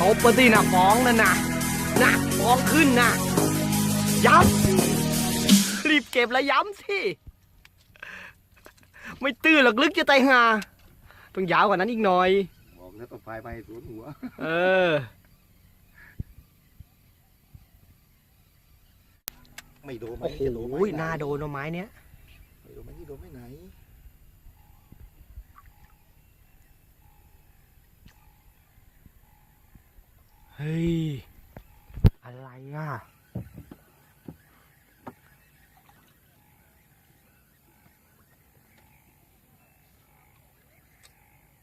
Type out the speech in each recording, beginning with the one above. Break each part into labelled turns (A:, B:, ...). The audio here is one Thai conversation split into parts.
A: ตบปะสินะฟ้องนั่นนะนะฟ้องขึ้นนะย้ำรีบเก็บแล้วย้ำสิไม่ตื้อหรอกลึกจะตายห่าต้องยาวกว่านั้นอีกหน่อย
B: บอกแล้วต้องไฟไปสวนหัว
A: เออ
B: ไม่โดนไหม
A: โอ้โห
B: จะโดนไหม
A: หน้าโดนเอาไม้เนี้ย
B: ไม่โดนไหมที่โดนไม่ไหน
A: เฮ้ย อะไรอะ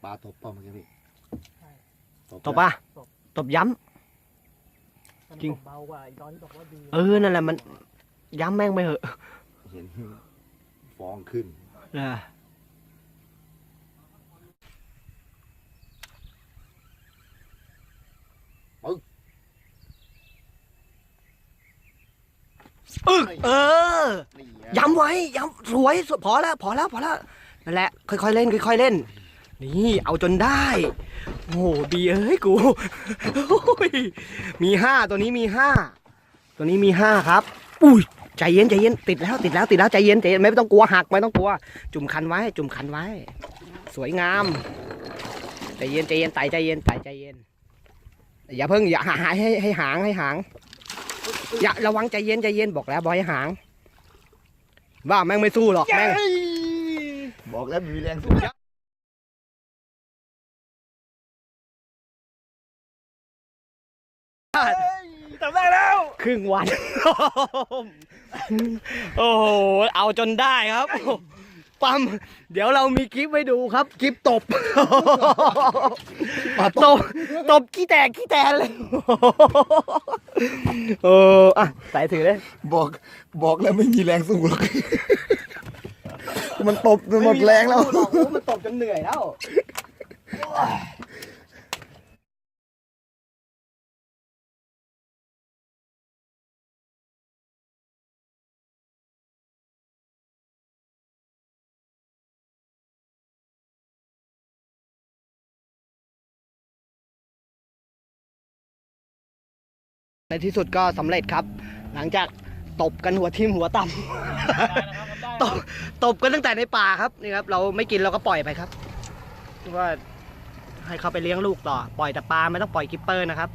B: ปลาตบเปล่าเมื่อกี้พี่
A: ตบป่ะ ตบย้จริง
C: เบากว่าไอ้ตอนที่บอกว่าดีำ
A: เออ นั่นแหละมันย้ำแม่งไปเหอะ
B: เห็นฟองขึ้น
A: เออ อึกเออ
B: นี่ไง
A: ย้ำไว้ย้ำสวยสวยพอแล้วพอแล้วพอแล้วนั่นแหละค่อยๆเล่นค่อยๆเล่น นี่เอาจนได้ โอ้โหดีเอ้ยกูโอ้ยมีห้าตัวนี้มีห้าตัวนี้มีห้าครับ อุ้ยใจเย็นใจเย็นติดแล้วติดแล้วติดแล้วใจเย็นใจเย็นไม่ต้องกลัวหักไม่ต้องกลัว จุ่มคันไว้ จุ่มคันไว้ สวยงามใจเย็นใจเย็นไต่ใจเย็นไต่ใจเย็นอย่าเพิ่งอย่าหาให้ให้ให้หางให้หาง อย่าระวังใจเย็นใจเย็นบอกแล้วบอยให้หางว่าแม่งไม่สู้หรอกแม่ง
B: บอกแล้วมีแรงสู้
A: จำได้แล้วครึ่งวัน โอ้โห เอาจนได้ครับ ปั๊มเดี๋ยวเรามีคลิปไว้ดูครับ คลิปตบ
B: ปลาต
A: ต
B: บ บ
A: ตบขี้แตกขี้แตนเลย เอออะใส่ถือเลย
B: บอก บอกแล้วไม่มีแรงสู้หรอก มันตบจนหมดแรงแล้ว
A: ไม่มีสู้หรอกโอ้มันตบจนเหนื่อยแล้ว ในที่สุดก็สำเร็จครับ หลังจากตบกันหัวทิ่มหัวต่ำตบตบกันตั้งแต่ในป่าครับนี่ครับ เราไม่กินเราก็ปล่อยไปครับว่าให้เขาไปเลี้ยงลูกต่อ ปล่อยแต่ปลาไม่ต้องปล่อยกิปเปอร์นะครับ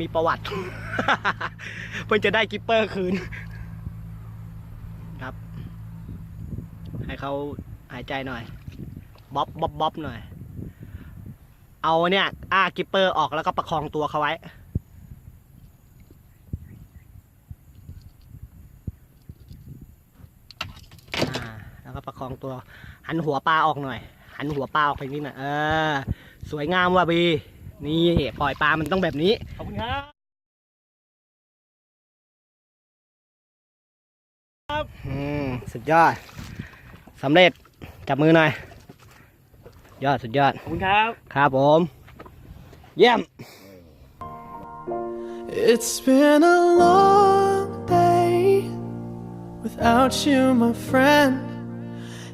A: มีประวัติ เพื่อจะได้กิปเปอร์คืนครับ ให้เขาหายใจหน่อยบ๊อบบ๊อบบ๊อบหน่อย เอาเนี่ยอ้ากิปเปอร์ออกแล้วก็ประคองตัวเขาไว้ อ่าแล้ว ก็ประคองตัวหันหัวปลาออกหน่อย หันหัวปลาออกไปนิดหน่อยเออ สวยงามว่ะบีนี่ปล่อยปลามันต้องแบบนี้
C: ขอบคุณครับ
A: อืมสุดยอดสำเร็จจับมือหน่อย ยอดสุดยอด
C: ขอบคุณครับ
A: ครับผม เยี่ยม
D: It's been a long day without you, my friend.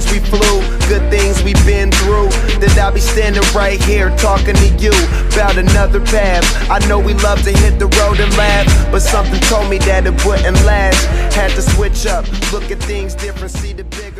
E: Planes we flew, good things we've been through. That I'll
C: be standing right here talking to you about another path. I know we love to hit the road and laugh, but something told me that it wouldn't last. Had to switch up, look at things different, see the bigger